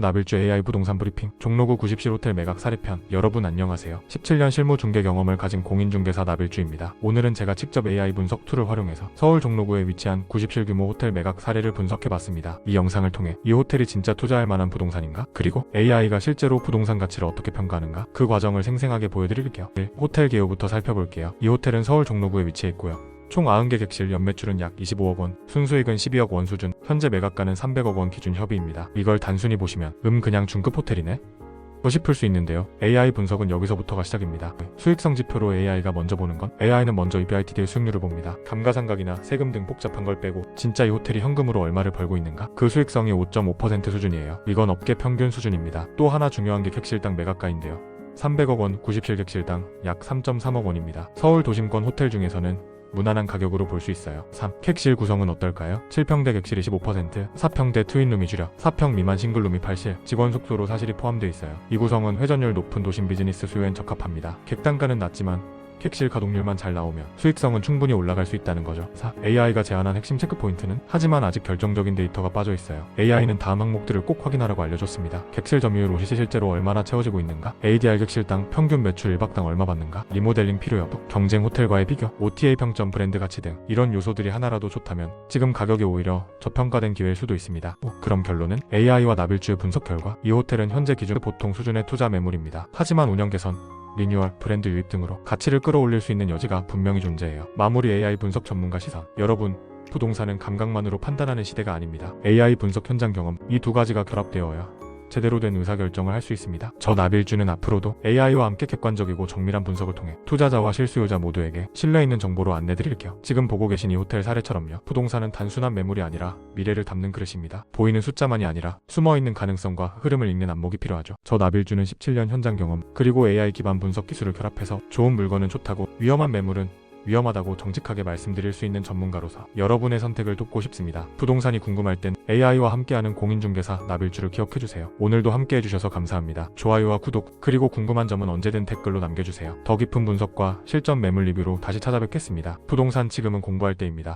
나빌주 AI 부동산 브리핑 종로구 90실 호텔 매각 사례편. 여러분 안녕하세요. 17년 실무 중개 경험을 가진 공인중개사 나빌주입니다. 오늘은 제가 직접 AI 분석 툴을 활용해서 서울 종로구에 위치한 90실 규모 호텔 매각 사례를 분석해봤습니다. 이 영상을 통해 이 호텔이 진짜 투자할 만한 부동산인가? 그리고 AI가 실제로 부동산 가치를 어떻게 평가하는가? 그 과정을 생생하게 보여드릴게요. 1. 호텔 개요부터 살펴볼게요. 이 호텔은 서울 종로구에 위치해 있고요 총 90개 객실 연매출은 약 25억 원, 순수익은 12억 원 수준, 현재 매각가는 300억 원 기준 협의입니다. 이걸 단순히 보시면 음 그냥 중급 호텔이네? 또 싶을 수 있는데요. AI 분석은 여기서부터가 시작입니다. 수익성 지표로 AI가 먼저 보는 건 AI는 먼저 EBITD의 수익률을 봅니다. 감가상각이나 세금 등 복잡한 걸 빼고 진짜 이 호텔이 현금으로 얼마를 벌고 있는가? 그 수익성이 5.5% 수준이에요. 이건 업계 평균 수준입니다. 또 하나 중요한 게 객실당 매각가인데요. 300억 원 97 객실당 약 3.3억 원입니다. 서울 도심권 호텔 중에서는 무난한 가격으로 볼 수 있어요. 3. 객실 구성은 어떨까요? 7평대 객실이 15%, 4평대 트윈룸이 주력, 4평 미만 싱글룸이 80, 직원 숙소로 사실이 포함되어 있어요. 이 구성은 회전율 높은 도심 비즈니스 수요엔 적합합니다. 객단가는 낮지만 객실 가동률만 잘 나오면 수익성은 충분히 올라갈 수 있다는 거죠. 4. AI가 제안한 핵심 체크 포인트는 하지만 아직 결정적인 데이터가 빠져 있어요. AI는 다음 항목들을 꼭 확인하라고 알려줬습니다. 객실 점유율 옷이 실제로 얼마나 채워지고 있는가? ADR 객실당 평균 매출 1박당 얼마 받는가? 리모델링 필요 여부? 경쟁 호텔과의 비교? OTA 평점 브랜드 가치 등 이런 요소들이 하나라도 좋다면 지금 가격이 오히려 저평가된 기회일 수도 있습니다. 오, 그럼 결론은 AI와 나빌주의 분석 결과 이 호텔은 현재 기준 보통 수준의 투자 매물입니다. 하지만 운영 개선 리뉴얼, 브랜드 유입 등으로 가치를 끌어올릴 수 있는 여지가 분명히 존재해요. 마무리 AI 분석 전문가 시선. 여러분, 부동산은 감각만으로 판단하는 시대가 아닙니다. AI 분석 현장 경험, 이 두 가지가 결합되어야 제대로 된 의사결정을 할 수 있습니다. 저 나빌주는 앞으로도 AI와 함께 객관적이고 정밀한 분석을 통해 투자자와 실수요자 모두에게 신뢰 있는 정보로 안내드릴게요. 지금 보고 계신 이 호텔 사례처럼요. 부동산은 단순한 매물이 아니라 미래를 담는 그릇입니다. 보이는 숫자만이 아니라 숨어있는 가능성과 흐름을 읽는 안목이 필요하죠. 저 나빌주는 17년 현장 경험 그리고 AI 기반 분석 기술을 결합해서 좋은 물건은 좋다고 위험한 매물은 위험하다고 정직하게 말씀드릴 수 있는 전문가로서 여러분의 선택을 돕고 싶습니다. 부동산이 궁금할 땐 AI와 함께하는 공인중개사 나빌주를 기억해주세요. 오늘도 함께해주셔서 감사합니다. 좋아요와 구독, 그리고 궁금한 점은 언제든 댓글로 남겨주세요. 더 깊은 분석과 실전 매물 리뷰로 다시 찾아뵙겠습니다. 부동산 지금은 공부할 때입니다.